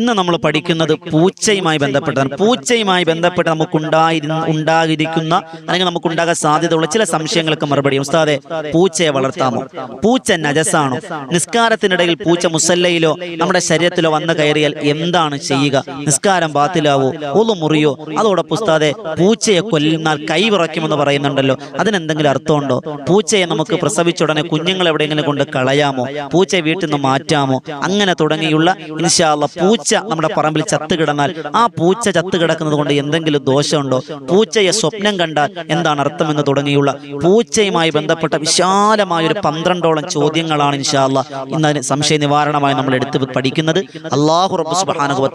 ഇന്ന് നമ്മൾ പഠിക്കുന്നത് പൂച്ചയുമായി ബന്ധപ്പെട്ടാണ് പൂച്ചയുമായി ബന്ധപ്പെട്ട് നമുക്ക് ഉണ്ടായിരിക്കുന്ന അല്ലെങ്കിൽ നമുക്ക് ഉണ്ടാകാൻ സാധ്യതയുള്ള ചില സംശയങ്ങൾക്ക് മറുപടി ഉസ്താദെ പൂച്ചയെ വളർത്താമോ? പൂച്ച നജസാണോ നിസ്കാരത്തിനിടയിൽ പൂച്ച മുസല്ലയിലോ നമ്മുടെ ശരീരത്തിലോ വന്നു കയറിയാൽ എന്താണ് ചെയ്യുക? നിസ്കാരം ബാത്തിലാവോ? ഒന്നു മുറിയോ? അതോടൊപ്പം ഉസ്താദെ പൂച്ചയെ കൊല്ലുന്നാൽ കൈ വിറയ്ക്കുമെന്ന് പറയുന്നുണ്ടല്ലോ. അതിനെന്തെങ്കിലും അർത്ഥമുണ്ടോ? പൂച്ചയെ നമുക്ക് പ്രസവിച്ചുടനെ കുഞ്ഞുങ്ങൾ എവിടെയെങ്കിലും കൊണ്ട് കളയാമോ? പൂച്ചയെ വീട്ടിൽ നിന്ന് മാറ്റാമോ? അങ്ങനെ തുടങ്ങിയുള്ള ഇൻഷാല്ല പൂച്ച നമ്മുടെ പറമ്പിൽ ചത്ത് കിടന്നാൽ ആ പൂച്ച ചത്ത് കിടക്കുന്നത് കൊണ്ട് എന്തെങ്കിലും ദോഷമുണ്ടോ? പൂച്ചയെ സ്വപ്നം കണ്ടാൽ എന്താണ് അർത്ഥമെന്ന് തുടങ്ങിയുള്ള പൂച്ചയുമായി ബന്ധപ്പെട്ട വിശാലമായ ഒരു പന്ത്രണ്ടോളം ചോദ്യങ്ങളാണ് ഇൻഷാല്ല ഇന്ന് അതിന് സംശയ നിവാരണമായി നമ്മൾ എടുത്ത് പഠിക്കുന്നത് അള്ളാഹു റബ്ബ് സുബ്ഹാനഹു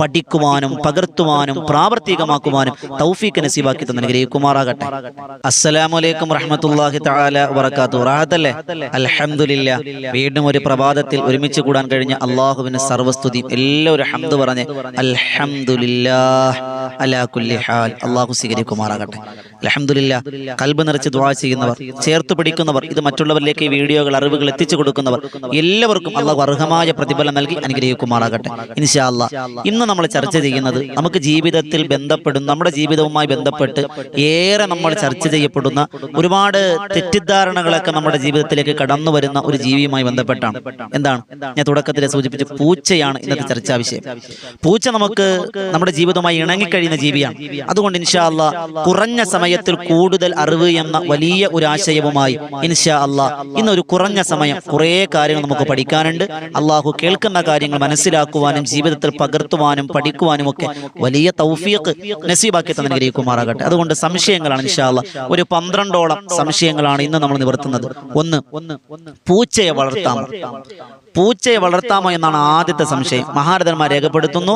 പഠിക്കുവാനും പകർത്തുവാനും പ്രാവർത്തികമാക്കുവാനും തൗഫീഖ് നസീബാക്കി തന്നെ അനുഗ്രഹിക്കുമാറാകട്ടെ അസ്സലാമു അലൈക്കും റഹ്മത്തുള്ളാഹി തആല വബറകാതുഹു. റാഹത്തല്ലേ? അൽഹംദുലില്ലാ. വീണ്ടും ഒരു പ്രഭാതത്തിൽ ഒരുമിച്ച് കൂടാൻ കഴിഞ്ഞ അള്ളാഹുവിന് സർവസ്തുതി എല്ലാവരും ഹംദ് പറഞ്ഞ് അലാ കുല്ലി ഹാൽ അള്ളാഹു സ്വീകരിക്കുമാറാകട്ടെ. അൽഹംദുലില്ലാ കൽബ് നിറച്ച് ദ്വാ ചെയ്യുന്നവർ ചേർത്ത് പിടിക്കുന്നവർ ഇത് മറ്റുള്ളവരിലേക്ക് വീഡിയോകൾ അറിവുകൾ എത്തിച്ചു കൊടുക്കുന്നവർ എല്ലാവർക്കും അള്ളാഹു അർഹമായ പ്രതിഫലം നൽകി അനുഗ്രഹിക്കുമാറാകട്ടെ. ഇൻഷാ ഇന്ന് നമ്മൾ ചർച്ച ചെയ്യുന്നത് നമുക്ക് ജീവിതത്തിൽ ബന്ധപ്പെടും നമ്മുടെ ജീവിതവുമായി ബന്ധപ്പെട്ട് ഏറെ നമ്മൾ ചർച്ച ചെയ്യപ്പെടുന്ന ഒരുപാട് തെറ്റിദ്ധാരണകളൊക്കെ നമ്മുടെ ജീവിതത്തിലേക്ക് കടന്നു വരുന്ന ഒരു ജീവിയുമായി ബന്ധപ്പെട്ടാണ്. എന്താണ്? ഞാൻ തുടക്കത്തിൽ സൂചിപ്പിച്ച പൂച്ചയാണ് ഇന്നത്തെ ചർച്ചാ വിഷയം. പൂച്ച നമുക്ക് നമ്മുടെ ജീവിതവുമായി ഇണങ്ങിക്കഴിയുന്ന ജീവിയാണ്. അതുകൊണ്ട് ഇൻഷാ അല്ലാ കുറഞ്ഞ സമയത്തിൽ കൂടുതൽ അറിവ് എന്ന വലിയ ഒരു ആശയവുമായി ഇൻഷാ അല്ലാ ഇന്നൊരു കുറഞ്ഞ സമയം കുറേ കാര്യങ്ങൾ നമുക്ക് പഠിക്കാനുണ്ട്. അള്ളാഹു കേൾക്കുന്ന കാര്യങ്ങൾ മനസ്സിലാക്കുവാനും ജീവിതത്തിൽ പകർത്തുവാനും പഠിക്കുവാനും ഒക്കെ വലിയ തൗഫീഖ് നസീബാക്കി തന്നെ ഗ്രഹിക്കുമാറാകട്ടെ അതുകൊണ്ട് സംശയങ്ങളാണ് ഇൻഷാ അല്ലാ. ഒരു പന്ത്രണ്ടോളം സംശയങ്ങളാണ് ഇന്ന് നമ്മൾ നിവർത്തുന്നത്. ഒന്ന് പൂച്ചയെ വളർത്താം. പൂച്ചയെ വളർത്താമോ എന്നാണ് ആദ്യത്തെ സംശയം. മഹാരഥന്മാർ രേഖപ്പെടുത്തുന്നു.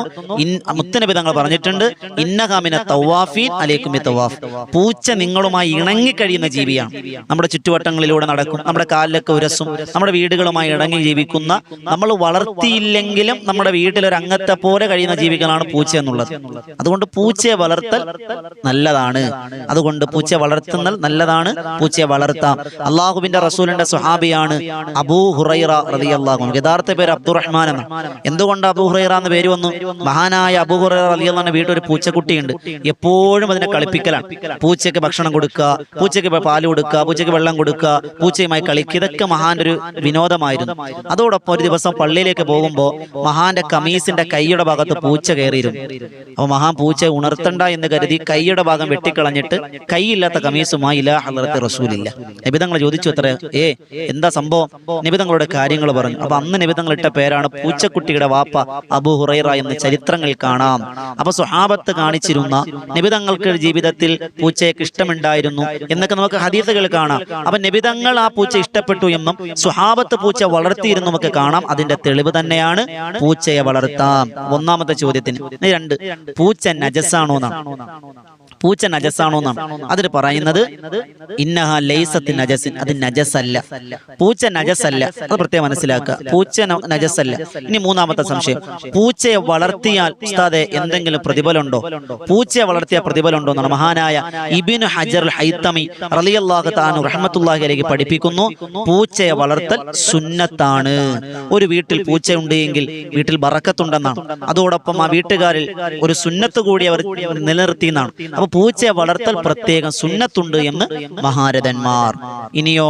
മുത്തനബി തങ്ങൾ പറഞ്ഞിട്ടുണ്ട്. ഇന്നഹാമിന തവാഫീൻ അലേക്കും തവാഫ്. പൂച്ച നിങ്ങളുമായി ഇണങ്ങിക്കഴിയുന്ന ജീവിയാണ്. നമ്മുടെ ചുറ്റുവട്ടങ്ങളിലൂടെ നടക്കും. നമ്മുടെ കാലിലൊക്കെ ഉരസും. നമ്മുടെ വീടുകളുമായി ഇണങ്ങി ജീവിക്കുന്ന നമ്മൾ വളർത്തിയില്ലെങ്കിലും നമ്മുടെ വീട്ടിലൊരു അംഗത്തെ പോലെ കഴിയുന്ന ജീവികളാണ് പൂച്ച എന്നുള്ളത്. അതുകൊണ്ട് പൂച്ചയെ വളർത്തൽ നല്ലതാണ്. അതുകൊണ്ട് പൂച്ചയെ വളർത്തുന്നത് നല്ലതാണ്. പൂച്ചയെ വളർത്താം. അള്ളാഹുബിന്റെ റസൂലിന്റെ സുഹാബിയാണ് അബൂ ഹുറൈറ റളിയല്ലാഹു അൻഹു. യഥാർത്ഥ പേര് അബ്ദുറഹ്മാൻ എന്ന് എന്തുകൊണ്ട് അബൂ ഹുറൈറ എന്ന് പേര് വന്നു? മഹാനായ അബൂ ഹുറൈറ റളിയല്ലാഹുവിന്റെ വീട്ടിൽ ഒരു പൂച്ചക്കുട്ടിയുണ്ട്. എപ്പോഴും അതിനെ കളിപ്പിക്കലാണ്. പൂച്ചയ്ക്ക് ഭക്ഷണം കൊടുക്കുക പൂച്ചയ്ക്ക് പാൽ കൊടുക്കുക പൂച്ചയ്ക്ക് വെള്ളം കൊടുക്കുക പൂച്ചയുമായി കളിക്കുക. ഇതൊക്കെ മഹാന്റെ ഒരു വിനോദമായിരുന്നു. അതോടൊപ്പം ഒരു ദിവസം പള്ളിയിലേക്ക് പോകുമ്പോൾ മഹാന്റെ കമീസിന്റെ കൈയുടെ ഭാഗത്ത് പൂച്ച കയറിയിരുന്നു. അപ്പൊ മഹാൻ പൂച്ച ഉണർത്തണ്ട എന്ന് കരുതി കൈയുടെ ഭാഗം വെട്ടിക്കളഞ്ഞിട്ട് കൈയില്ലാത്ത കമീസുമായി ഇല റസൂലില്ല നിബിതങ്ങൾ ചോദിച്ചു അത്ര ഏ എന്താ സംഭവം? നിബിതങ്ങളുടെ കാര്യങ്ങൾ പറഞ്ഞു. അപ്പൊ അന്ന് നിബിതങ്ങൾ ഇട്ട പേരാണ് പൂച്ചക്കുട്ടിയുടെ വാപ്പ അബു ഹുറൈറ എന്ന് ചരിത്രങ്ങൾ കാണാം. അപ്പൊ സുഹാബത്ത് കാണിച്ചിരുന്ന നിബിതങ്ങൾക്ക് ജീവിതത്തിൽ പൂച്ചയ്ക്ക് ഇഷ്ടമുണ്ടായിരുന്നു എന്നൊക്കെ നമുക്ക് ഹദീസുകൾ കാണാം. അപ്പൊ നിബിതങ്ങൾ ആ പൂച്ച ഇഷ്ടപ്പെട്ടു എന്നും സുഹാബത്ത് പൂച്ച വളർത്തിയിരുന്നു നമുക്ക് കാണാം. അതിന്റെ തെളിവ് തന്നെയാണ് പൂച്ചയെ വളർത്താം. ഒന്നാമത്തെ ചോദ്യത്തിന് രണ്ട് പൂച്ച നജസാണോ എന്നാണ് പൂച്ച നജസാണോ എന്നാണ്. അതിൽ പറയുന്നത് ഇന്നഹ ലൈസത്തി നജസിൻ അത് നജസല്ല പൂച്ച നജസല്ല അത് പ്രത്യേകം മനസ്സിലാക്കുക. പൂച്ച നജസല്ല ഇനി മൂന്നാമത്തെ സംശയം. പൂച്ചയെ വളർത്തിയാൽ ഉസ്താദെ എന്തെങ്കിലും പ്രതിഫലമുണ്ടോ? പൂച്ചയെ വളർത്തിയ പ്രതിഫലമുണ്ടോ എന്നാണ് മഹാനായ ഇബിനു ഹജർ ഹൈത്തമി റളിയല്ലാഹു താനു റഹ്മത്തുല്ലാഹി പഠിപ്പിക്കുന്നു. പൂച്ചയെ വളർത്തൽ സുന്നത്താണ്. ഒരു വീട്ടിൽ പൂച്ചയുണ്ട് എങ്കിൽ വീട്ടിൽ ബറക്കത്തുണ്ടെന്നാണ്. അതോടൊപ്പം ആ വീട്ടുകാരിൽ ഒരു സുന്നത്ത് കൂടി അവർ നിലനിർത്തിയെന്നാണ് അപ്പൊ പൂച്ചയെ വളർത്തൽ പ്രത്യേകം സുന്നത്തുണ്ട് എന്ന് മഹാരഥന്മാർ. ഇനിയോ?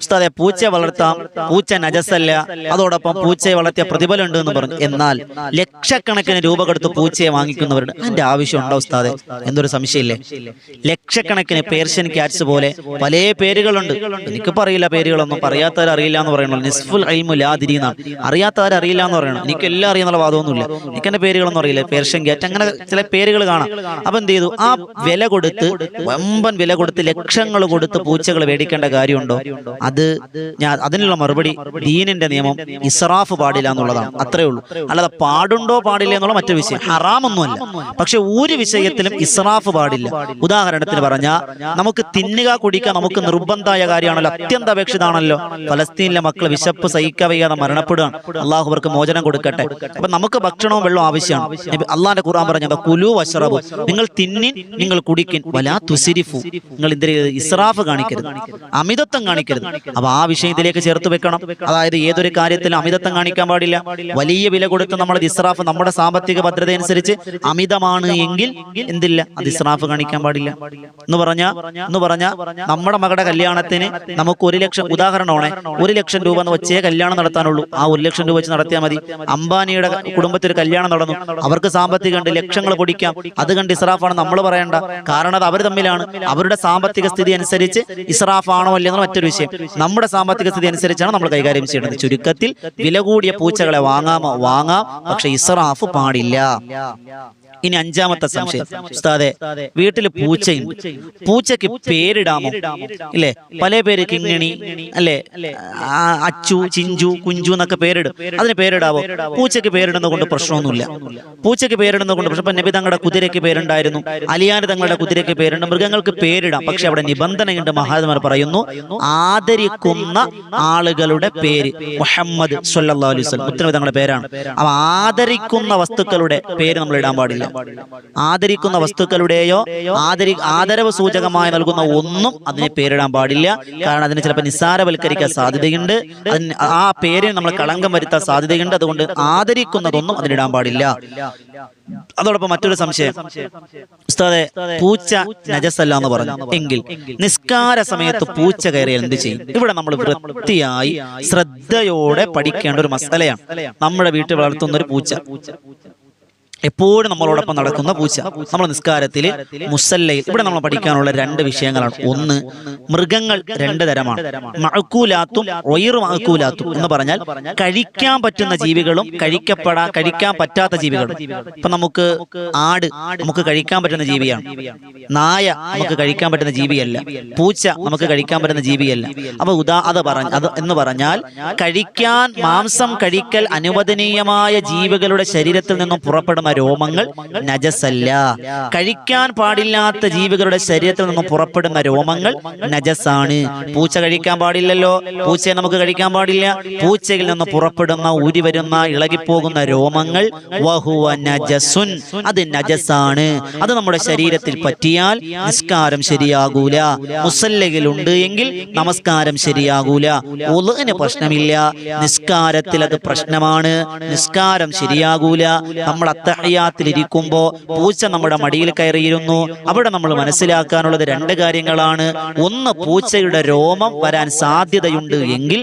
ഉസ്താദെ പൂച്ച വളർത്താം പൂച്ച നജസല്ല അതോടൊപ്പം പൂച്ചയെ വളർത്തിയ പ്രതിഫലം ഉണ്ട് എന്ന് പറഞ്ഞു എന്നാൽ ലക്ഷക്കണക്കിന് രൂപ കൊടുത്ത് പൂച്ചയെ വാങ്ങിക്കുന്നവരുണ്ട്. അതിന്റെ ആവശ്യമുണ്ടോ ഉസ്താദെ? എന്നൊരു സംശയമില്ലേ? ലക്ഷക്കണക്കിന് പേർഷ്യൻ ക്യാറ്റ്സ് പോലെ പല പേരുകളുണ്ട്. എനിക്ക് പറയില്ല പേരുകളൊന്നും. പറയാത്തവർ അറിയില്ല എന്ന് പറയണല്ലോ നിസ്ഫുൽ ഐമു ലാതിരി എന്നാണ്. അറിയാത്തവർ അറിയില്ല എന്ന് പറയണം. എനിക്ക് എല്ലാം അറിയാന്നുള്ള വാദമൊന്നുമില്ല. എനിക്ക് എന്റെ പേരുകളൊന്നും അറിയില്ല. പേർഷ്യൻ ക്യാറ്റ് അങ്ങനെ ചില പേരുകൾ കാണാം. അപ്പൊ എന്ത് ചെയ്തു? ആ വില കൊടുത്ത് വമ്പൻ വില കൊടുത്ത് ലക്ഷങ്ങൾ കൊടുത്ത് പൂച്ചകൾ മേടിക്കേണ്ട കാര്യമുണ്ടോ? അത് ഞാൻ അതിനുള്ള മറുപടി ദീനിന്റെ നിയമം ഇസ്രാഫ് പാടില്ല എന്നുള്ളതാണ്. അത്രേ ഉള്ളൂ. അല്ലാതെ പാടുണ്ടോ പാടില്ല എന്നുള്ള മറ്റു വിഷയം. ഹറാമൊന്നുമല്ല. പക്ഷെ ഒരു വിഷയത്തിലും ഇസ്രാഫ് പാടില്ല. ഉദാഹരണത്തിന് പറഞ്ഞാൽ നമുക്ക് തിന്നുക കുടിക്കുക നമുക്ക് നിർബന്ധമായ കാര്യമാണല്ലോ. അത്യന്താപേക്ഷിതാണല്ലോ. ഫലസ്തീനിലെ മക്കൾ വിശപ്പ് സഹിക്കവയ്യാതെ മരണപ്പെടുകയാണ്. അള്ളാഹു അവർക്ക് മോചനം കൊടുക്കട്ടെ. അപ്പൊ നമുക്ക് ഭക്ഷണവും വെള്ളവും ആവശ്യമാണ്. അള്ളാന്റെ ഖുർആൻ പറഞ്ഞത് കുലു വശറബു നിങ്ങൾ തിന്നി തിന്നിൻ നിങ്ങൾ കുടിക്കിൻ. വലാ തുസിരിഫു. നിങ്ങൾ എന്തിന് ഇസ്രാഫ് കാണിക്കരുത്. അമിതത്വം കാണിക്കരുത്. അപ്പൊ ആ വിഷയത്തിലേക്ക് ചേർത്ത് വെക്കണം. അതായത് ഏതൊരു കാര്യത്തിലും അമിതത്വം കാണിക്കാൻ പാടില്ല. വലിയ വില കൊടുത്ത് നമ്മൾ ഇസ്രാഫ് നമ്മുടെ സാമ്പത്തിക ഭദ്രത അനുസരിച്ച് അമിതമാണ് എങ്കിൽ എന്തില്ല? അത് ഇസ്രാഫ് കാണിക്കാൻ പാടില്ല. എന്ന് പറഞ്ഞ എന്ന് പറഞ്ഞ നമ്മുടെ മകളുടെ കല്യാണത്തിന് നമുക്ക് ഒരു ലക്ഷം ഉദാഹരണമാണ് ഒരു ലക്ഷം രൂപ എന്ന് വെച്ചേ കല്യാണം നടത്താനുള്ളൂ. ആ ഒരു ലക്ഷം രൂപ വെച്ച് നടത്തിയാൽ മതി. അംബാനിയുടെ കുടുംബത്തിൽ കല്യാണം നടന്നു. അവർക്ക് സാമ്പത്തികം ഉണ്ട് ലക്ഷങ്ങൾ പൊടിക്കാം. അത് കണ്ട് ഇസ്രാഫാണ് നമ്മൾ പറയണ്ട. കാരണം അത് അവർ തമ്മിലാണ്. അവരുടെ സാമ്പത്തിക സ്ഥിതി അനുസരിച്ച് ഇസ്രാഫാണോ അല്ലെന്നോ മറ്റൊരു വിഷയം. നമ്മുടെ സാമ്പത്തിക സ്ഥിതി അനുസരിച്ചാണ് നമ്മൾ കൈകാര്യം ചെയ്യേണ്ടത്. ചുരുക്കത്തിൽ വില കൂടിയ പൂച്ചകളെ വാങ്ങാമോ വാങ്ങാം. പക്ഷെ ഇസ്രാഫ് പാടില്ല. ഇനി അഞ്ചാമത്തെ സംശയം. ഉസ്താദെ വീട്ടിൽ പൂച്ചയുണ്ട് പൂച്ചയ്ക്ക് പേരിടാമോ? ഇല്ലേ? പല പേര് കിങ്ങിണി അല്ലേ? അച്ചു ചിഞ്ചു കുഞ്ചു എന്നൊക്കെ പേരിടും. അതിന് പേരിടാവോ? പൂച്ചയ്ക്ക് പേരിടുന്ന കൊണ്ട് പ്രശ്നമൊന്നുമില്ല. പൂച്ചയ്ക്ക് പേരിടുന്ന കൊണ്ട് പക്ഷെ നബി തങ്ങളുടെ കുതിരയ്ക്ക് പേരുണ്ടായിരുന്നു അലിയാൻ തങ്ങളുടെ കുതിരയ്ക്ക് പേരുണ്ട് മൃഗങ്ങൾക്ക് പേരിടാം. പക്ഷെ അവിടെ നിബന്ധനയുണ്ട്. മഹാത്മാർ പറയുന്നു ആദരിക്കുന്ന ആളുകളുടെ പേര് മുഹമ്മദ് സല്ലാ വസല്ലം. മുത്തനബി തങ്ങളുടെ പേരാണ്. അപ്പൊ ആദരിക്കുന്ന വസ്തുക്കളുടെ പേര് നമ്മൾ ഇടാൻ പാടില്ല. ആദരിക്കുന്ന വസ്തുക്കളുടെയോ ആദരി ആദരവ് സൂചകമായി നൽകുന്ന ഒന്നും അതിന് പേരിടാൻ പാടില്ല. കാരണം അതിന് ചിലപ്പോൾ നിസ്സാരവൽക്കരിക്കാൻ സാധ്യതയുണ്ട്. അതിന് ആ പേരിന് നമ്മൾ കളങ്കം വരുത്താൻ സാധ്യതയുണ്ട്. അതുകൊണ്ട് ആദരിക്കുന്നതൊന്നും അതിനിടാൻ പാടില്ല. അതോടൊപ്പം മറ്റൊരു സംശയം. ഉസ്താദെ പൂച്ച നജസല്ല എന്ന് പറഞ്ഞു. എങ്കിൽ നിസ്കാര സമയത്ത് പൂച്ച കയറിയാൽ എന്ത് ചെയ്യും? ഇവിടെ നമ്മൾ വൃത്തിയായി ശ്രദ്ധയോടെ പഠിക്കേണ്ട ഒരു മസലയാണ്. നമ്മുടെ വീട്ടിൽ വളർത്തുന്ന ഒരു പൂച്ച. എപ്പോഴും നമ്മളോടൊപ്പം നടക്കുന്ന പൂച്ച. നമ്മൾ നിസ്കാരത്തിൽ മുസല്ലയിൽ ഇവിടെ നമ്മൾ പഠിക്കാനുള്ള രണ്ട് വിഷയങ്ങളാണ് ഒന്ന് മൃഗങ്ങൾ രണ്ട് തരമാണ്. മഴക്കൂലാത്തും ഒയറു മഴക്കൂലാത്തും എന്ന് പറഞ്ഞാൽ കഴിക്കാൻ പറ്റുന്ന ജീവികളും കഴിക്കപ്പെടാ കഴിക്കാൻ പറ്റാത്ത ജീവികളും. ഇപ്പൊ നമുക്ക് ആട് നമുക്ക് കഴിക്കാൻ പറ്റുന്ന ജീവിയാണ്. നായ നമുക്ക് കഴിക്കാൻ പറ്റുന്ന ജീവിയല്ല. പൂച്ച നമുക്ക് കഴിക്കാൻ പറ്റുന്ന ജീവിയല്ല. അപ്പൊ ഉദാ അത് പറഞ്ഞ അത് എന്ന് പറഞ്ഞാൽ കഴിക്കാൻ മാംസം കഴിക്കൽ അനുവദനീയമായ ജീവികളുടെ ശരീരത്തിൽ നിന്നും പുറപ്പെടുന്ന രോമങ്ങൾ നജസല്ല. കഴിക്കാൻ പാടില്ലാത്ത ജീവികളുടെ ശരീരത്തിൽ നിന്നും പുറപ്പെടുന്ന രോമങ്ങൾ നജസാണ്. പൂച്ച കഴിക്കാൻ പാടില്ലല്ലോ. പൂച്ചയെ നമുക്ക് കഴിക്കാൻ പാടില്ല. പൂച്ചയിൽ നിന്ന് പുറപ്പെടുന്ന ഊരി വരുന്ന ഇളകിപ്പോകുന്ന രോമങ്ങൾ നജസുൻ. അത് നജസാണ്. അത് നമ്മുടെ ശരീരത്തിൽ പറ്റിയാൽ നിസ്കാരം ശരിയാകൂല. മുസല്ലയിലുണ്ട് എങ്കിൽ നമസ്കാരം ശരിയാകൂല. ഒളിന് പ്രശ്നമില്ല. നിസ്കാരത്തിൽ അത് പ്രശ്നമാണ്. നിസ്കാരം ശരിയാകൂല. നമ്മൾ അത്തഹയാത്തിലിരിക്കുമ്പോ പൂച്ച നമ്മുടെ മടിയിൽ കയറിയിരുന്നു അവിടെ നമ്മൾ മനസ്സിലാക്കാനുള്ളത് രണ്ട് കാര്യങ്ങളാണ് ഒന്ന് പൂച്ചയുടെ രോമം വരാൻ സാധ്യതയുണ്ട് എങ്കിൽ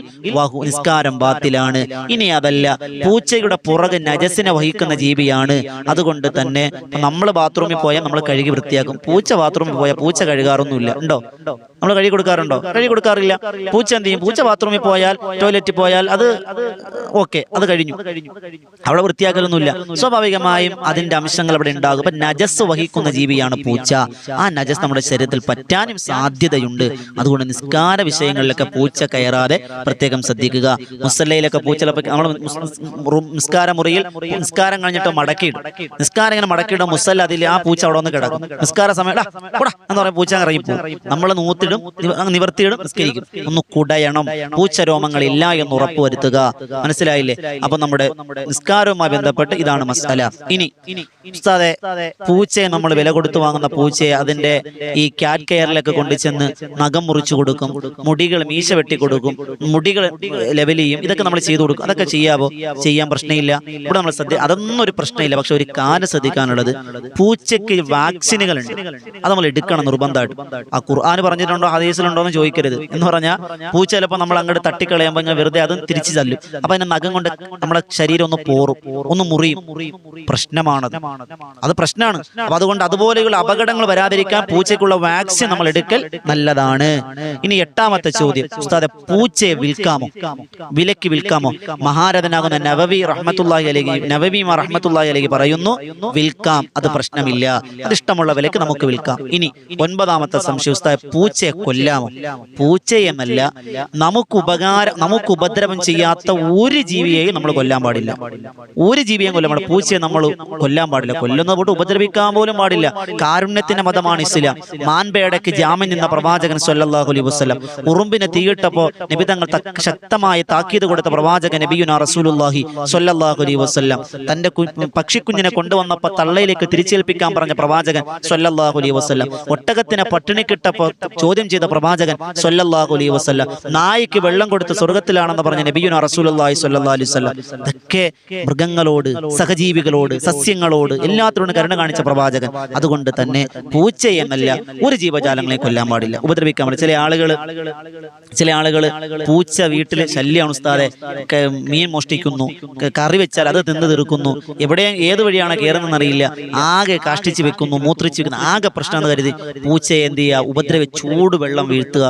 നിസ്കാരം ബാത്തിലാണ് ഇനി അതല്ല പൂച്ചയുടെ പുറകെ നജസിനെ വഹിക്കുന്ന ജീവിയാണ് അതുകൊണ്ട് തന്നെ നമ്മൾ ബാത്റൂമിൽ പോയാൽ നമ്മൾ കഴുകി വൃത്തിയാക്കും പൂച്ച ബാത്റൂമിൽ പോയാൽ പൂച്ച കഴുകാറൊന്നുമില്ല ഉണ്ടോ നമ്മൾ കഴുകി കൊടുക്കാറുണ്ടോ കഴുകി കൊടുക്കാറില്ല പൂച്ച എന്ത് ചെയ്യും പൂച്ച ബാത്റൂമിൽ പോയാൽ ടോയ്ലറ്റിൽ പോയാൽ അത് ഓക്കെ അത് കഴിഞ്ഞു അവിടെ വൃത്തിയാക്കലൊന്നുമില്ല സ്വാഭാവികമായും അതിന്റെ അംശങ്ങൾ അവിടെ ഉണ്ടാകും. അപ്പൊ നജസ് വഹിക്കുന്ന ജീവിയാണ് പൂച്ച. ആ നജസ് നമ്മുടെ ശരീരത്തിൽ പറ്റാനും സാധ്യതയുണ്ട്. അതുകൊണ്ട് നിസ്കാര വിഷയങ്ങളിലൊക്കെ പൂച്ച കയറാതെ പ്രത്യേകം ശ്രദ്ധിക്കുക. മുസല്ലയിലൊക്കെ പൂച്ച നമ്മൾ നിസ്കാര മുറിയിൽ നിസ്കാരം കഴിഞ്ഞിട്ട് മടക്കിയിടും. നിസ്കാരം ഇങ്ങനെ മടക്കിയിടും മുസല്ല അതിൽ ആ പൂച്ച അവിടെ ഒന്ന് കിടക്കും. നിസ്കാര സമയം "ടാ, എന്ന് പറയും. പൂച്ച ഇറങ്ങി പോകും നമ്മൾ നൂത്തിടും നിവർത്തിയിടും നിസ്കരിക്കും. ഒന്ന് കുടയണം. പൂച്ച രോമങ്ങൾ ഇല്ല എന്ന് ഉറപ്പുവരുത്തുക. മനസ്സിലായില്ലേ? അപ്പൊ നമ്മുടെ നിസ്കാരവുമായി ബന്ധപ്പെട്ട് ഇതാണ് മസാല. ഇനി ഉസ്താദെ പൂച്ചയെ നമ്മൾ വില കൊടുത്തു വാങ്ങുന്ന പൂച്ചയെ അതിന്റെ ഈ ക്യാറ്റ് കെയറിലൊക്കെ കൊണ്ടുചെന്ന് നഖം മുറിച്ചു കൊടുക്കും മുടികൾ മീശ വെട്ടി കൊടുക്കും മുടികൾ ലെവൽ ചെയ്യും. ഇതൊക്കെ നമ്മൾ ചെയ്തു കൊടുക്കും. അതൊക്കെ ചെയ്യാവോ? ചെയ്യാൻ പ്രശ്നമില്ല. ഇവിടെ നമ്മൾ ശ്രദ്ധ അതൊന്നും ഒരു പ്രശ്നമില്ല. പക്ഷെ ഒരു കാര്യം ശ്രദ്ധിക്കാനുള്ളത് പൂച്ചയ്ക്ക് വാക്സിനുകൾ ഉണ്ട് അത് നമ്മൾ എടുക്കണം നിർബന്ധമായിട്ട്. ആ ഖുർആൻ പറഞ്ഞിട്ടുണ്ടോ ഹദീസിലുണ്ടോ എന്ന് ചോദിക്കരുത്. എന്ന് പറഞ്ഞാൽ പൂച്ച ചിലപ്പോൾ നമ്മൾ അങ്ങോട്ട് തട്ടിക്കളയുമ്പോൾ ഇങ്ങനെ വെറുതെ അതും തിരിച്ചു തല്ലും. അപ്പൊ അതിന്റെ നഖം കൊണ്ട് നമ്മുടെ ശരീരം ഒന്ന് പോറും ഒന്ന് മുറിയും. പ്രശ്നമാണത്. അത് പ്രശ്നമാണ്. അപ്പൊ അതുകൊണ്ട് അതുപോലെയുള്ള അപകടങ്ങൾ വരാതിരിക്കാൻ പൂച്ചയ്ക്കുള്ള വാക്സിൻ നമ്മൾ എടുക്കൽ നല്ലതാണ്. ഇനി എട്ടാമത്തെ ചോദ്യം. ഉസ്താദെ പൂച്ചയെ വിൽക്കാമോ? വിലക്ക് വിൽക്കാമോ? മഹാരഥനാകുന്ന നവവി റഹ്മത്തുള്ളാഹി അലഹി നവവി റഹ്മത്തുള്ളാഹി അലഹി പറയുന്നു വിൽക്കാം. അത് പ്രശ്നമില്ല. അതിഷ്ടമുള്ള വിലക്ക് നമുക്ക് വിൽക്കാം. ഇനി ഒൻപതാമത്തെ സംശയം ഉസ്താദെ പൂച്ചയെ കൊല്ലാമോ? പൂച്ചയെന്നല്ല നമുക്ക് ഉപകാരം നമുക്ക് ഉപദ്രവം ചെയ്യാത്ത ഒരു ജീവിയെയും നമ്മൾ കൊല്ലാൻ പാടില്ല. ഒരു ജീവിയെയും കൊല്ലാൻ പാടില്ല. പൂച്ചയെ നമ്മൾ കൊല്ലാൻ പാടില്ല. കൊല്ലുന്ന പോട്ട് ഉപദ്രവിക്കാൻ പോലും പാടില്ല. കാരുണ്യത്തിന്റെ മതമാണ് ഇസ്ലാം. മാൻപേടയ്ക്ക് ജാമ്യം നിന്ന പ്രവാചകൻ സല്ലല്ലാഹു അലൈഹി വസല്ലം. ഉറുമ്പിനെ തീയിട്ടപ്പോ നബി തങ്ങൾ ശക്തമായ താക്കീത് കൊടുത്ത പ്രവാചകൻ നബിയുന റസൂലുള്ളാഹി സല്ലല്ലാഹു അലൈഹി വസല്ലം. തന്റെ പക്ഷിക്കുഞ്ഞിനെ കൊണ്ടുവന്നപ്പോ തള്ളയിലേക്ക് തിരിച്ചേൽപ്പിക്കാൻ പറഞ്ഞ പ്രവാചകൻ സല്ലല്ലാഹു അലൈഹി വസല്ലം. ഒട്ടകത്തിനെ പട്ടിണി കിട്ടപ്പോ ചോദ്യം ചെയ്ത പ്രവാചകൻ സല്ലല്ലാഹു അലൈഹി വസല്ലം. നായിക്ക് വെള്ളം കൊടുത്ത് സ്വർഗത്തിലാണെന്ന് പറഞ്ഞ നബിയുന റസൂലുള്ളാഹി സ്വല്ലല്ലാഹു അലൈഹി വസല്ലം. ഇതൊക്കെ മൃഗങ്ങളോട് സഹജീവികളോട് സസ്യങ്ങളോട് എല്ലാത്തിനോടും കരുണ കാണിച്ച പ്രവാചകൻ. അതുകൊണ്ട് തന്നെ പൂച്ചയെ എന്നല്ല ഒരു ജീവജാലങ്ങളെ കൊല്ലാൻ പാടില്ല. ഉപദ്രവിക്കാൻ പാടില്ല. ചില ആളുകൾ ചില ആളുകൾ പൂച്ച വീട്ടിലെ ശല്യമാണ് ഉസ്താദെ മീൻ മോഷ്ടിക്കുന്നു കറി വെച്ചാൽ അത് തിന്ന് തീർക്കുന്നു. എവിടെ ഏത് വഴിയാണ് കയറുന്നതെന്ന് അറിയില്ല. ആകെ കാഷ്ടിച്ച് വെക്കുന്നു മൂത്രിച്ച് വെക്കുന്നു ആകെ പ്രശ്നം എന്ന് കരുതി പൂച്ചയെ എന്ത് ചെയ്യുക ഉപദ്രവി ചൂട് വെള്ളം വീഴ്ത്തുക.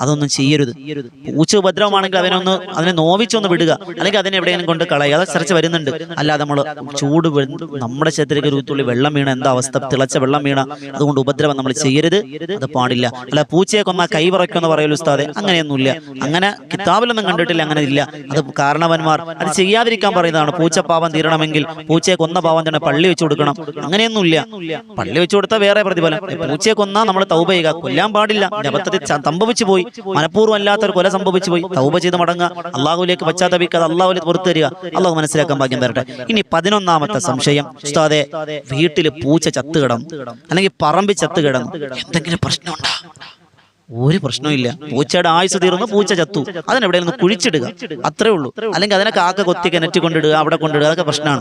അതൊന്നും ചെയ്യരുത്. പൂച്ച ഉപദ്രവമാണെങ്കിൽ അവനൊന്ന് അതിനെ നോവിച്ചൊന്ന് വിടുക. അല്ലെങ്കിൽ അതിനെ എവിടെയെങ്കിലും കൊണ്ട് കളയുക. അത് ചർച്ച വരുന്നുണ്ട്. അല്ലാതെ നമ്മൾ ചൂട് നമ്മുടെ ശരീരത്തിലേക്ക് ഒരു തുള്ളി വെള്ളം വീണ എന്താ അവസ്ഥ? തിളച്ച വെള്ളം വീണ അതുകൊണ്ട് ഉപദ്രവം നമ്മൾ ചെയ്യരുത്. അത് പാടില്ല. അല്ല പൂച്ചയെ കൊന്ന കൈ പറയ്ക്കുമെന്ന് പറയലു ഉസ്താദെ. അങ്ങനെയൊന്നുമില്ല. അങ്ങനെ കിതാബിലൊന്നും കണ്ടിട്ടില്ല അങ്ങനെ ഇല്ല അത് കാരണവന്മാർ അത് ചെയ്യാതിരിക്കാൻ പറയുന്നതാണ്. പൂച്ച പാവം തീരണമെങ്കിൽ പൂച്ചയെ കൊന്ന പാവം തന്നെ പള്ളി വെച്ചു കൊടുക്കണം. അങ്ങനെയൊന്നുമില്ല. പള്ളി വെച്ചു കൊടുത്താൽ വേറെ പ്രതിഫലം. പൂച്ചയെ കൊന്നാൽ നമ്മൾ തൗബ ചെയ്യുക. കൊല്ലാൻ പാടില്ല. അബദ്ധത്തിൽ സംഭവിച്ചു പോയി. മനഃപൂർവം അല്ലാത്തൊരു കൊല സംഭവിച്ചു പോയി. തൗബ ചെയ്ത് മടങ്ങുക. അള്ളാഹുലേക്ക് പശ്ചാത്തപിക്കാതെ അള്ളാഹുലേക്ക് പുറത്തു തരിക അള്ളാഹു മനസ്സിലാക്കാൻ ഭാഗ്യം തരട്ടെ. ഇനി പതിനൊന്നാമത്തെ സംശയം. ഉസ്താദെ വീട്ടിൽ പൂച്ച ചത്തുകിടന്നു. അല്ലെങ്കിൽ പറമ്പി ചത്തുകിടന്നു. എന്തെങ്കിലും പ്രശ്നമുണ്ടോ? ഒരു പ്രശ്നമില്ല പൂച്ചയുടെ ആയുസ് തീർന്നു പൂച്ച ചത്തു. അതിനെവിടെ നിന്ന് കുഴിച്ചിടുക. അത്രേ ഉള്ളൂ. അല്ലെങ്കിൽ അതിനെ കാക്ക കൊത്തി കിണറ്റി കൊണ്ടിടുക അവിടെ കൊണ്ടിടുക അതൊക്കെ പ്രശ്നമാണ്.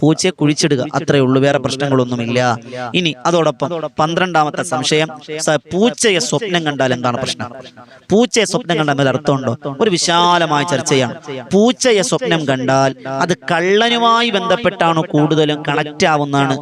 പൂച്ചയെ കുഴിച്ചിടുക അത്രേ ഉള്ളൂ. വേറെ പ്രശ്നങ്ങളൊന്നുമില്ല. ഇനി അതോടൊപ്പം പന്ത്രണ്ടാമത്തെ സംശയം. പൂച്ചയെ സ്വപ്നം കണ്ടാൽ എന്താണ് പ്രശ്നം? പൂച്ചയെ സ്വപ്നം കണ്ടാൽ അർത്ഥമുണ്ടോ? ഒരു വിശാലമായ ചർച്ചയാണ്. പൂച്ചയെ സ്വപ്നം കണ്ടാൽ അത് കള്ളനുമായി ബന്ധപ്പെട്ടാണ് കൂടുതലും കണക്റ്റ് ആവുന്നതാണ്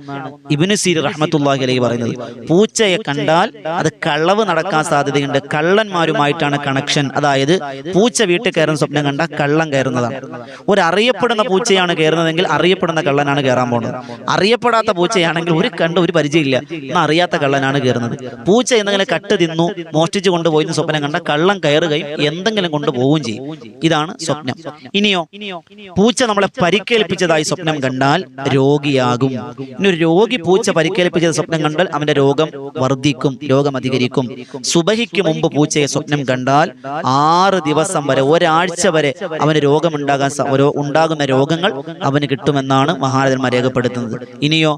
ഇബിന് സീർ റഹ്മത്തുള്ളാഹി അലൈഹി പറയുന്നത്. പൂച്ചയെ കണ്ടാൽ അത് കളവ് നടക്കാൻ സാധ്യതയുണ്ട്. കള്ളന്മാരുമായിട്ടാണ് കണക്ഷൻ അതായത് പൂച്ച വീട്ടിൽ കയറുന്ന സ്വപ്നം കണ്ട കള്ളം കയറുന്നതാണ്. ഒരു അറിയപ്പെടുന്ന പൂച്ചയാണ് കയറുന്നതെങ്കിൽ അറിയപ്പെടുന്ന കള്ളനാണ് കയറാൻ പോകുന്നത്. അറിയപ്പെടാത്ത പൂച്ചയാണെങ്കിൽ ഒരു കണ്ട് ഒരു പരിചയമില്ല. എന്നാൽ അറിയാത്ത കള്ളനാണ് കയറുന്നത്. പൂച്ച എന്തെങ്കിലും കട്ട് തിന്നു മോഷ്ടിച്ചു കൊണ്ടുപോയി സ്വപ്നം കണ്ട കള്ളം കയറുകയും എന്തെങ്കിലും കൊണ്ടുപോവുകയും ചെയ്യും. ഇതാണ് സ്വപ്നം. ഇനിയോ പൂച്ച നമ്മളെ പരിക്കേൽപ്പിച്ചതായി സ്വപ്നം കണ്ടാൽ രോഗിയാകും. ഇനി ഒരു രോഗി പൂച്ച പരിക്കേൽപ്പിച്ചത് സ്വപ്നം കണ്ടാൽ അവന്റെ രോഗം വർദ്ധിക്കും രോഗം അധികരിക്കും. സുബഹിക്ക് മുമ്പ് പൂച്ചയെ സ്വപ്നം കണ്ടാൽ ആറ് ദിവസം വരെ ഒരാഴ്ച വരെ അവന് രോഗമുണ്ടാകാൻ ഉണ്ടാകുന്ന രോഗങ്ങൾ അവന് കിട്ടുമെന്നാണ് മഹാരാജന്മാർ രേഖപ്പെടുത്തുന്നത്. ഇനിയോ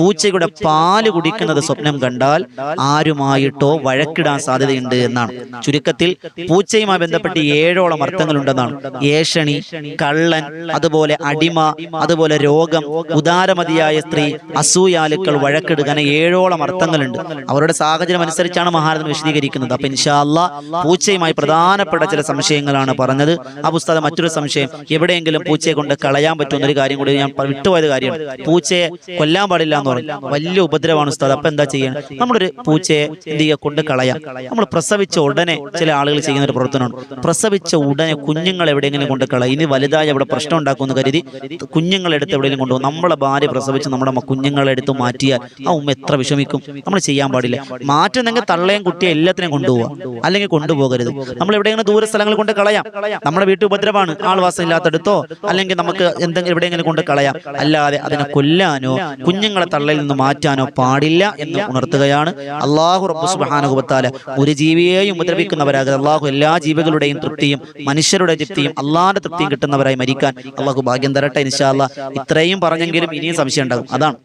പൂച്ചയുടെ പാൽ കുടിക്കുന്നത് സ്വപ്നം കണ്ടാൽ ആരുമായിട്ടോ വഴക്കിടാൻ സാധ്യതയുണ്ട് എന്നാണ്. ചുരുക്കത്തിൽ പൂച്ചയുമായി ബന്ധപ്പെട്ട് ഏഴോളം അർത്ഥങ്ങൾ ഉണ്ടെന്നാണ് ഏഷണി കള്ളൻ അതുപോലെ അടിമ അതുപോലെ രോഗം ഉദാരമതിയായ സ്ത്രീ അസൂയാലുക്കൾ വഴക്കെടുക്കാൻ ഏഴോളം അർത്ഥങ്ങളുണ്ട്. അവരുടെ സാഹചര്യം അനുസരിച്ചാണ് മഹാരാജൻ വിശദീകരിക്കുന്നത്. അപ്പൊ ഇൻഷാല്ല പൂച്ചയുമായി പ്രധാനപ്പെട്ട ചില സംശയങ്ങളാണ് പറഞ്ഞത്. ആ പുസ്തകം മറ്റൊരു സംശയം. എവിടെയെങ്കിലും പൂച്ചയെ കൊണ്ട് കളയാൻ പറ്റുന്ന ഒരു കാര്യം കൂടി ഞാൻ വിട്ടുപോയത് കാര്യമാണ്. പൂച്ചയെ കൊല്ലാൻ പാടില്ല എന്ന് പറഞ്ഞു. വലിയ ഉപദ്രവമാണ് ഉസ്താദ്. അപ്പൊ എന്താ ചെയ്യണം? നമ്മളൊരു പൂച്ചയെ എന്ത് ചെയ്യുക? കൊണ്ട് കളയാം. നമ്മൾ പ്രസവിച്ച ഉടനെ ചില ആളുകൾ ചെയ്യുന്ന ഒരു പ്രവർത്തനമാണ്. പ്രസവിച്ച ഉടനെ കുഞ്ഞുങ്ങൾ എവിടെയെങ്കിലും കൊണ്ട് കളയാം. ഇനി വലുതായി അവിടെ പ്രശ്നം ഉണ്ടാക്കുമെന്ന് കരുതി കുഞ്ഞുങ്ങളെടുത്ത് എവിടെയെങ്കിലും കൊണ്ടുപോകും നമ്മളെ ഭാര്യ പ്രസവിച്ച് നമ്മുടെ കുഞ്ഞുങ്ങളെടുത്ത് മാറ്റിയാൽ ആ ഉമ്മ എത്ര വിഷമിക്കും. നമ്മൾ ചെയ്യാൻ പാടില്ല. മാറ്റുന്നെങ്കിൽ തള്ളയും കുട്ടിയെ എല്ലാത്തിനെയും കൊണ്ടുപോവുക. അല്ലെങ്കിൽ കൊണ്ടുപോകരുത്. നമ്മൾ എവിടെയെങ്കിലും ദൂര സ്ഥലങ്ങൾ കൊണ്ട് കളയാം. നമ്മുടെ വീട്ടിൽ ഉപദ്രവമാണ്. ആൾവാസം ഇല്ലാത്തടത്തോ അല്ലെങ്കിൽ നമുക്ക് എന്തെങ്കിലും എവിടെയെങ്കിലും കൊണ്ട് കളയാം. അല്ലാതെ അതിനെ കൊല്ലാനോ കുഞ്ഞുങ്ങളെ തള്ളയിൽ നിന്ന് മാറ്റാനോ പാടില്ല എന്ന് ഉണർത്തുകയാണ് അള്ളാഹു റബ്ബു സുബാനുഭവത്താൽ ഒരു ജീവിയെയും ഉപദ്രവിക്കുന്നവരാകും അള്ളാഹു എല്ലാ ജീവികളുടെയും തൃപ്തിയും മനുഷ്യരുടെ തൃപ്തിയും അള്ളാഹിന്റെ തൃപ്തിയും കിട്ടുന്നവരായി മരിക്കാൻ അള്ളാഹു ഭാഗ്യം തരട്ടെ ഇൻഷാല്ല ഇത്രയും പറഞ്ഞെങ്കിലും ഇനിയും സംശയം ഉണ്ടാകും. അതാണ്.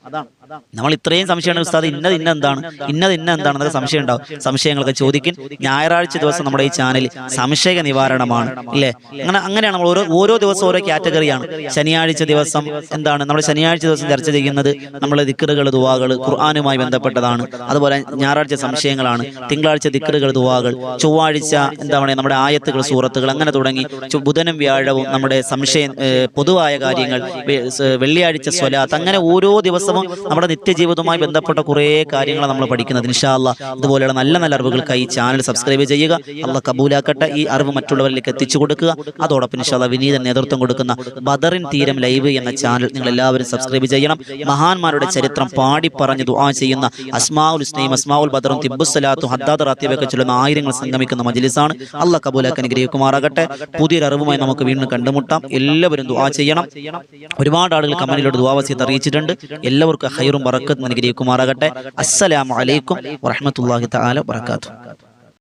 നമ്മൾ ഇത്രയും സംശയമാണ് ഉസ്താദ് ഇന്നത് ഇന്ന എന്താണ്? ഇന്നത് ഇന്ന എന്താണെന്നൊക്കെ സംശയം ഉണ്ടാവും. സംശയങ്ങളൊക്കെ ചോദിക്കും. ഞായറാഴ്ച ദിവസം നമ്മുടെ ഈ ചാനൽ സംശയ നിവാരണമാണ് ഇല്ലേ? അങ്ങനെ അങ്ങനെയാണ് നമ്മൾ ഓരോ ഓരോ ദിവസം ഓരോ കാറ്റഗറിയാണ്. ശനിയാഴ്ച ദിവസം എന്താണ്? നമ്മൾ ശനിയാഴ്ച ദിവസം ചർച്ച ചെയ്യുന്നത് നമ്മൾ ദിക്കറുകൾ ദുവാകൾ ഖുർആാനുമായി ബന്ധപ്പെട്ടതാണ്. അതുപോലെ ഞായറാഴ്ച സംശയങ്ങളാണ്. തിങ്കളാഴ്ച ദിക്കറുകൾ ദുവാകൾ ചൊവ്വാഴ്ച എന്താ പറയുക? നമ്മുടെ ആയത്തുകൾ സൂറത്തുകൾ അങ്ങനെ തുടങ്ങി ബുധനും വ്യാഴവും നമ്മുടെ സംശയം പൊതുവായ കാര്യങ്ങൾ വെള്ളിയാഴ്ച സ്വലാത്ത്. അങ്ങനെ ഓരോ ദിവസവും നമ്മുടെ നിത്യജീവിതവുമായി ബന്ധപ്പെട്ട കുറേ കാര്യങ്ങൾ നമ്മൾ പഠിക്കുന്നത്. ഇൻഷാല്ല ഇതുപോലെയുള്ള നല്ല നല്ല അറിവുകൾക്കായി ചാനൽ സബ്സ്ക്രൈബ് ചെയ്യുക. അള്ള കബൂലാക്കട്ടെ. ഈ അറിവ് മറ്റുള്ളവരിലേക്ക് എത്തിച്ചു കൊടുക്കുക. അതോടൊപ്പം ഇൻഷാല്ല വിനീത നേതൃത്വം കൊടുക്കുന്ന ബദറിൻ തീരം ലൈവ് എന്ന ചാനൽ നിങ്ങൾ എല്ലാവരും സബ്സ്ക്രൈബ് ചെയ്യണം. മഹാന്മാരുടെ ചരിത്രം പാടി പറഞ്ഞു ദുആ ചെയ്യുന്ന അസ്മാഉൽ ഹുസ്നയും അസ്മാഉൽ ബദറും തിബുസലാത്തും ഹദ്ദാദ് റാത്തിയൊക്കെ ചൊല്ലുന്ന ആയിരങ്ങൾ സംഗമിക്കുന്ന മജിലിസാണ്. അല്ല കബൂലാക്ക് അനുഗ്രഹിക്കുമാറാകട്ടെ. പുതിയൊരു അറിവുമായി നമുക്ക് വീണ്ടും കണ്ടുമുട്ടാം. എല്ലാവരും ദുആ ചെയ്യണം. ഒരുപാട് ആളുകൾ കമന്റിലൂടെ ദുആവസ്യത്ത് അറിയിച്ചിട്ടുണ്ട്. എല്ലാവർക്കും ഹൈറും ബറക്കത്തും അനുഗ്രഹിക്കുമാറാകട്ടെ അസ്സലാമലൈക്കും അലൈക്കും വറഹ്മത്തുള്ളാഹി തആല വബറകാതുഹു.